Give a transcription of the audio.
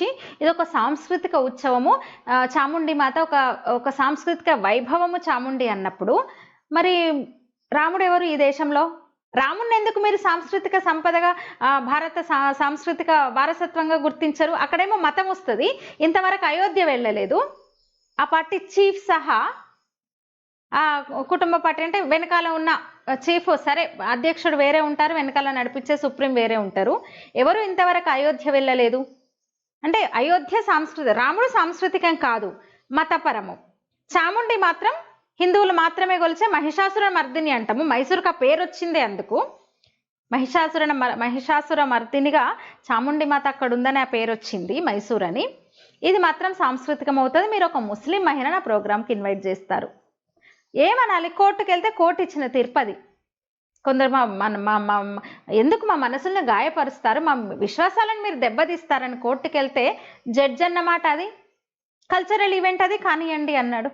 వచ్చి ఇది ఒక సాంస్కృతిక ఉత్సవము. చాముండి మాత ఒక ఒక సాంస్కృతిక వైభవము చాముండి అన్నప్పుడు మరి రాముడు ఎవరు ఈ దేశంలో? రాముణ్ణి ఎందుకు మీరు సాంస్కృతిక సంపదగా భారత సాంస్కృతిక వారసత్వంగా గుర్తించరు? అక్కడేమో మతం వస్తుంది. ఇంతవరకు అయోధ్య వెళ్ళలేదు. ఆ పార్టీ చీఫ్ సహా ఆ కుటుంబ పార్టీ అంటే వెనకాల ఉన్న చీఫ్ సరే అధ్యక్షుడు వేరే ఉంటారు వెనకాల నడిపించే సుప్రీం వేరే ఉంటారు. ఎవరు ఇంతవరకు అయోధ్య వెళ్ళలేదు? అంటే అయోధ్య సాంస్కృతి రాముడు సాంస్కృతికం కాదు మతపరము. చాముండి మాత్రం హిందువులు మాత్రమే కొలిచే మహిషాసుర మర్దిని అంటాము. మైసూరుకు ఆ పేరు వచ్చిందే అందుకు. మహిషాసుర మహిషాసుర మర్దినిగా చాముండి మాత అక్కడ ఉందని ఆ పేరు వచ్చింది మైసూర్ అని ఇది మాత్రం సాంస్కృతికం అవుతుంది. మీరు ఒక ముస్లిం మహిళను ఆ ప్రోగ్రామ్కి ఇన్వైట్ చేస్తారు. ఏమనాలి? కోర్టుకు వెళ్తే కోర్టు ఇచ్చిన తిరుపతి కొందరు మా మన మా మా ఎందుకు మా మనసుల్ని గాయపరుస్తారు? మా విశ్వాసాలను మీరు దెబ్బతీస్తారని కోర్టుకెళ్తే జడ్జ్ అన్నమాట అది? కల్చరల్ ఈవెంట్ అది కానివ్వండి అన్నాడు.